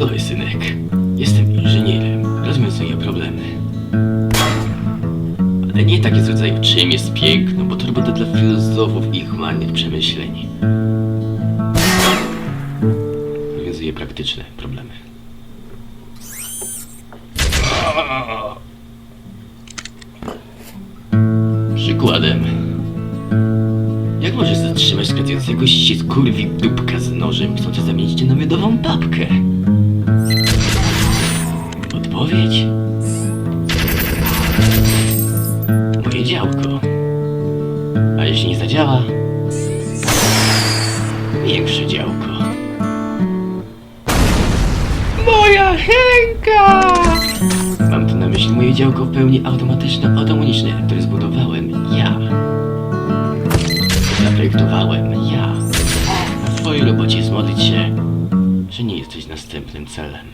Sorry, synek. Jestem inżynierem. Rozwiązuję problemy. Ale nie takie z rodzaju czym jest piękno, bo to robota dla filozofów i ich przemyśleń. Rozwiązuję praktyczne problemy. Przykładem. Jak możesz zatrzymać skracającego się kurwi dupka z nożem, chcąc zamienić cię na miodową babkę? Odpowiedź? Moje działko. A jeśli nie zadziała? Większe działko. Moja Henka! Mam tu na myśli moje działko w pełni automatyczno-autonomiczne, które zbudowałem ja. Zaprojektowałem ja. A w twojej robocie jest modlić się, że nie jesteś następnym celem.